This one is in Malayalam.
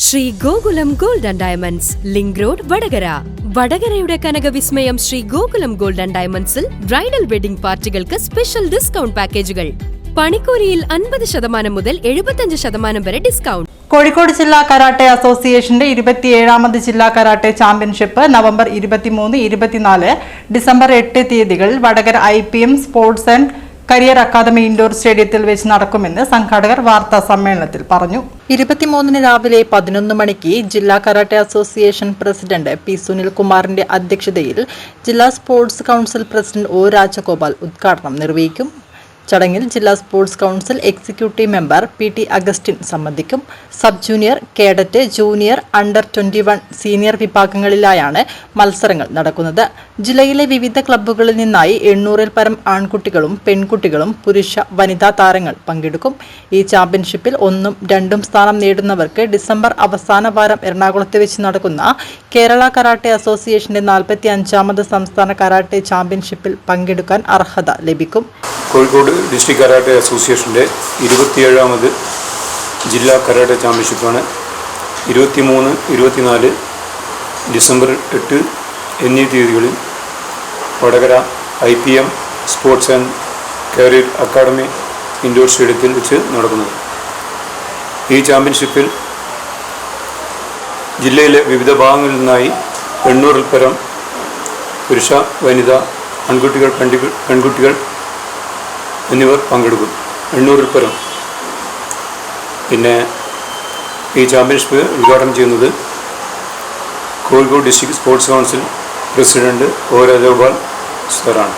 Sree Gokulam gold and diamonds link road Vadakara. വടകരയുടെ കനകവിസ്മയം ശ്രീ ഗോകുലം ഗോൾഡ് ആൻഡ് ഡയമണ്ട്സിൽ ബ്രൈഡൽ വെഡിംഗ് പാർട്ടികൾക്ക് സ്പെഷ്യൽ ഡിസ്കൗണ്ട് പാക്കേജുകൾ പണിക്കൂലിയിൽ അൻപത് ശതമാനം മുതൽ എഴുപത്തഞ്ച് ശതമാനം വരെ ഡിസ്കൗണ്ട് കോഴിക്കോട് ജില്ലാ കരാട്ടെ അസോസിയേഷന്റെ ഇരുപത്തിയേഴാമത് ജില്ലാ കരാട്ടെ ചാമ്പ്യൻഷിപ്പ് നവംബർ ഇരുപത്തിമൂന്ന് ഇരുപത്തിനാല് ഡിസംബർ എട്ട് തീയതികളിൽ Vadakara I P M sports and career academy indoor സ്റ്റേഡിയത്തിൽ വെച്ച് നടക്കുമെന്ന് സംഘാടകർ വാർത്താ സമ്മേളനത്തിൽ പറഞ്ഞു. ഇരുപത്തിമൂന്നിന് രാവിലെ പതിനൊന്ന് മണിക്ക് ജില്ലാ കരാട്ടെ അസോസിയേഷൻ പ്രസിഡന്റ് പി സുനിൽകുമാറിന്റെ അധ്യക്ഷതയിൽ ജില്ലാ sports council president O Rajagopal ഉദ്ഘാടനം നിർവഹിക്കും. ചടങ്ങിൽ ജില്ലാ sports council executive member P T Augustine സംബന്ധിക്കും sub junior cadet junior under twenty one senior വിഭാഗങ്ങളിലായാണ് മത്സരങ്ങൾ നടക്കുന്നത്. ജില്ലയിലെ വിവിധ ക്ലബ്ബുകളിൽ നിന്നായി എണ്ണൂറിൽ പരം ആൺകുട്ടികളും പെൺകുട്ടികളും പുരുഷ വനിതാ താരങ്ങൾ പങ്കെടുക്കും. ഈ ചാമ്പ്യൻഷിപ്പിൽ ഒന്നും രണ്ടും സ്ഥാനം നേടുന്നവർക്ക് ഡിസംബർ അവസാന വാരം എറണാകുളത്ത് വെച്ച് നടക്കുന്ന കേരള കരാട്ടെ അസോസിയേഷന്റെ നാൽപ്പത്തി അഞ്ചാമത് സംസ്ഥാന കരാട്ടെ ചാമ്പ്യൻഷിപ്പിൽ പങ്കെടുക്കാൻ അർഹത ലഭിക്കും. കോഴിക്കോട് ഡിസ്ട്രിക്ട് കരാട്ടെ അസോസിയേഷന്റെ ഇരുപത്തിയേഴാമത് ജില്ലാ കരാട്ടെ ചാമ്പ്യൻഷിപ്പാണ്. ഇരുപത്തിമൂന്ന് ഇരുപത്തിനാല് ഡിസംബർ എട്ട് എന്നീ തീയതികളിൽ Vadakara I P M sports and career academy indoor സ്റ്റേഡിയത്തിൽ വെച്ച് നടക്കുന്നത്. ഈ ചാമ്പ്യൻഷിപ്പിൽ ജില്ലയിലെ വിവിധ ഭാഗങ്ങളിൽ നിന്നായി എണ്ണൂറിൽ പരം പുരുഷ വനിത പെൺകുട്ടികൾ പെൺകുട്ടികൾ എന്നിവർ പങ്കെടുക്കും. എണ്ണൂറിൽ പരം. പിന്നെ ഈ ചാമ്പ്യൻഷിപ്പ് ഉദ്ഘാടനം ചെയ്യുന്നത് Kozhikode district sports council president O Rajagopal സാറാണ്